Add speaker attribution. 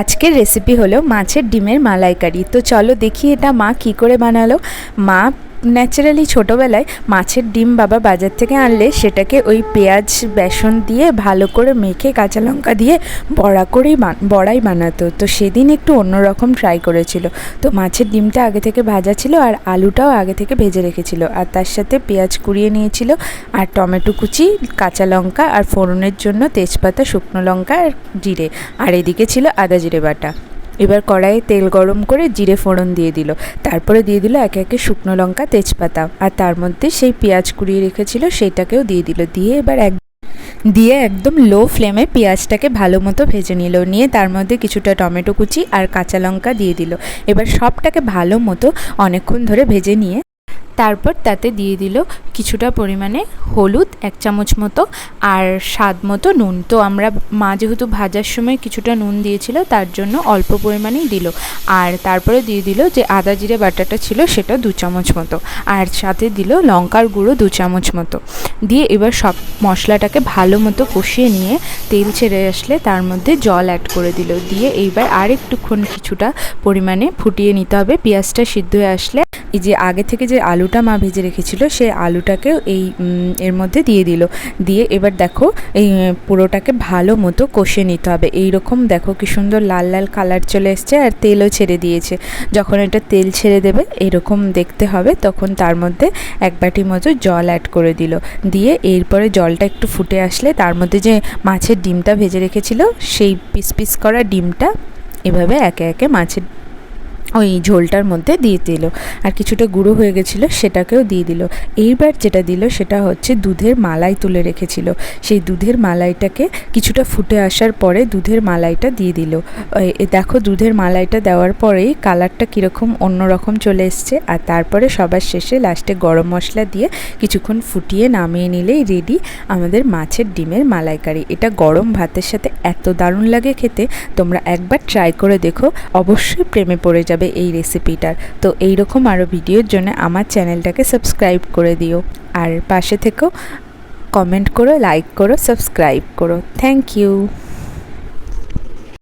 Speaker 1: আজকের রেসিপি হলো মাছের ডিমের মালাইকারি। তো চলো দেখি এটা মা কি করে বানালো। মা ন্যাচারালি ছোটোবেলায় মাছের ডিম বাবা বাজার থেকে আনলে সেটাকে ওই পেঁয়াজ, বেসন দিয়ে ভালো করে মেখে কাঁচা লঙ্কা দিয়ে বড়া করেই বড়াই বানাতো। তো সেদিন একটু অন্যরকম ট্রাই করেছিল। তো মাছের ডিমটা আগে থেকে ভাজা ছিল আর আলুটাও আগে থেকে ভেজে রেখেছিল। আর তার সাথে পেঁয়াজ কুড়িয়ে নিয়েছিল আর টমেটো কুচি, কাঁচা লঙ্কা আর ফোড়নের জন্য তেজপাতা, শুকনো লঙ্কা আর জিরে। আর এদিকে ছিল আদা জিরে বাটা। এবার কড়াইয়ে তেল গরম করে জিরে ফোড়ন দিয়ে দিল। তারপরে দিয়ে দিল একে একে শুকনো লঙ্কা, তেজপাতা। আর তার মধ্যে সেই পেঁয়াজ কুড়িয়ে রেখেছিল সেটাকেও দিয়ে দিল। দিয়ে এবার এক দিয়ে একদম লো ফ্লেমে পেঁয়াজটাকে ভালো মতো ভেজে নিল। নিয়ে তার মধ্যে কিছুটা টমেটো কুচি আর কাঁচা লঙ্কা দিয়ে দিল। এবার সবটাকে ভালো মতো অনেকক্ষণ ধরে ভেজে নিয়ে তারপর তাতে দিয়ে দিল কিছুটা পরিমাণে হলুদ, এক চামচ মতো, আর স্বাদ মতো নুন। তো আমরা মা যেহেতু ভাজার সময় কিছুটা নুন দিয়েছিল, তার জন্য অল্প পরিমাণেই দিল। আর তারপরে দিয়ে দিল যে আদা জিরে বাটাটা ছিল, সেটা দু চামচ মতো। আর সাথে দিল লঙ্কার গুঁড়ো দু চামচ মতো। দিয়ে এবার সব মশলাটাকে ভালো মতো কষিয়ে নিয়ে তেল ছেড়ে আসলে তার মধ্যে জল অ্যাড করে দিল। দিয়ে এইবার আর একটুক্ষণ কিছুটা পরিমাণে ফুটিয়ে নিতে হবে। পেঁয়াজটা সিদ্ধ হয়ে আসলে এই যে আগে থেকে যে আলুটা মা ভেজে রেখেছিল সেই আলুটাকেও এই এর মধ্যে দিয়ে দিল। দিয়ে এবার দেখো, এই পুরোটাকে ভালো মতো কষে নিতে হবে। এই রকম দেখো কি সুন্দর লাল লাল কালার চলে এসছে আর তেলও ছেড়ে দিয়েছে। যখন এটা তেল ছেড়ে দেবে, এরকম দেখতে হবে, তখন তার মধ্যে এক বাটি মতো জল অ্যাড করে দিল। দিয়ে এরপরে জলটা একটু ফুটে আসলে তার মধ্যে যে মাছের ডিমটা ভেজে রেখেছিল, সেই পিস পিস করা ডিমটা এভাবে একে একে মাছের ওই ঝোলটার মধ্যে দিয়ে দিল। আর কিছুটা গুঁড়ো হয়ে গেছিল, সেটাকেও দিয়ে দিল। এইবার যেটা দিল, সেটা হচ্ছে দুধের মালাই তুলে রেখেছিল। সেই দুধের মালাইটাকে কিছুটা ফুটে আসার পরে দুধের মালাইটা দিয়ে দিল। দেখো দুধের মালাইটা দেওয়ার পরেই কালারটা কীরকম অন্যরকম চলে এসছে। আর তারপরে সবার শেষে লাস্টে গরম মশলা দিয়ে কিছুক্ষণ ফুটিয়ে নামিয়ে নিলেই রেডি আমাদের মাছের ডিমের মালাইকারি। এটা গরম ভাতের সাথে এত দারুণ লাগে খেতে। তোমরা একবার ট্রাই করে দেখো। অবশ্যই প্রেমে পড়ে যাবে। এই রেসিপিটার তো এইরকম আরও ভিডিওর জন্য আমার চ্যানেলটাকে সাবস্ক্রাইব করে দিও। আর পাশে থেকেও কমেন্ট করো লাইক করো সাবস্ক্রাইব করো। Thank you